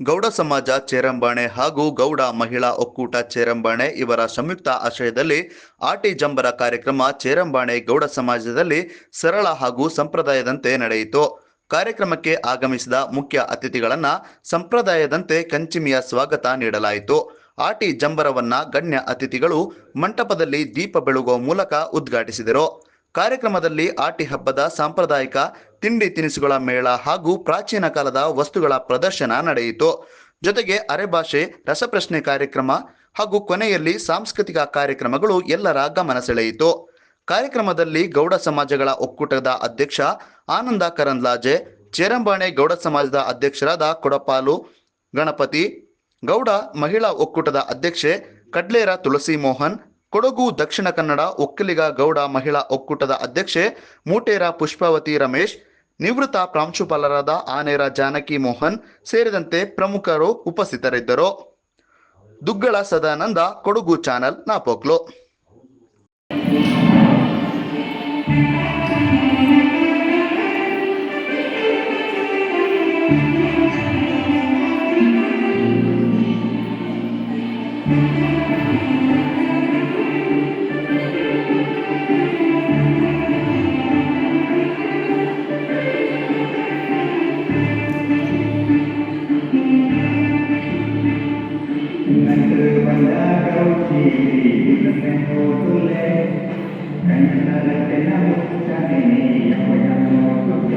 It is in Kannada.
ಗೌಡ ಸಮಾಜ ಚೇರಂಬಾಣೆ ಹಾಗೂ ಗೌಡ ಮಹಿಳಾ ಒಕ್ಕೂಟ ಚೇರಂಬಾಣೆ ಇವರ ಸಂಯುಕ್ತ ಆಶ್ರಯದಲ್ಲಿ ಆಟಿ ಜಂಬರ ಕಾರ್ಯಕ್ರಮ ಚೇರಂಬಾಣೆ ಗೌಡ ಸಮಾಜದಲ್ಲಿ ಸರಳ ಹಾಗೂ ಸಂಪ್ರದಾಯದಂತೆ ನಡೆಯಿತು. ಕಾರ್ಯಕ್ರಮಕ್ಕೆ ಆಗಮಿಸಿದ ಮುಖ್ಯ ಅತಿಥಿಗಳನ್ನ ಸಂಪ್ರದಾಯದಂತೆ ಕಂಚಿಮಿಯ ಸ್ವಾಗತ ನೀಡಲಾಯಿತು. ಆಟಿ ಜಂಬರವನ್ನ ಗಣ್ಯ ಅತಿಥಿಗಳು ಮಂಟಪದಲ್ಲಿ ದೀಪ ಬೆಳಗುವ ಮೂಲಕ ಉದ್ಘಾಟಿಸಿದರು. ಕಾರ್ಯಕ್ರಮದಲ್ಲಿ ಆಟಿ ಹಬ್ಬದ ಸಾಂಪ್ರದಾಯಿಕ ತಿಂಡಿ ತಿನಿಸುಗಳ ಮೇಳ ಹಾಗೂ ಪ್ರಾಚೀನ ಕಾಲದ ವಸ್ತುಗಳ ಪ್ರದರ್ಶನ ನಡೆಯಿತು. ಜೊತೆಗೆ ಅರೆಭಾಷೆ ರಸಪ್ರಶ್ನೆ ಕಾರ್ಯಕ್ರಮ ಹಾಗೂ ಕೊನೆಯಲ್ಲಿ ಸಾಂಸ್ಕೃತಿಕ ಕಾರ್ಯಕ್ರಮಗಳು ಎಲ್ಲರ ಗಮನ ಸೆಳೆಯಿತು. ಕಾರ್ಯಕ್ರಮದಲ್ಲಿ ಗೌಡ ಸಮಾಜಗಳ ಒಕ್ಕೂಟದ ಅಧ್ಯಕ್ಷ ಆನಂದ ಕರಂದ್ಲಾಜೆ, ಚೇರಂಬಾಣೆ ಗೌಡ ಸಮಾಜದ ಅಧ್ಯಕ್ಷರಾದ ಕೊಡಪಾಲು, ಗಣಪತಿ, ಗೌಡ ಮಹಿಳಾ ಒಕ್ಕೂಟದ ಅಧ್ಯಕ್ಷೆ ಕಡ್ಲೇರ ತುಳಸಿ ಮೋಹನ್ ಕೊಡಗು ದಕ್ಷಿಣ ಕನ್ನಡ ಒಕ್ಕಲಿಗ ಗೌಡ ಮಹಿಳಾ ಒಕ್ಕೂಟದ ಅಧ್ಯಕ್ಷೆ ಮೂಟೇರ ಪುಷ್ಪಾವತಿ ರಮೇಶ್ ನಿವೃತ್ತ ಪ್ರಾಂಶುಪಾಲರಾದ ಆನೇರ ಜಾನಕಿ ಮೋಹನ್ ಸೇರಿದಂತೆ ಪ್ರಮುಖರು ಉಪಸ್ಥಿತರಿದ್ದರು. Duggala Sadananda Kodagu channel Napoklu. Thank you.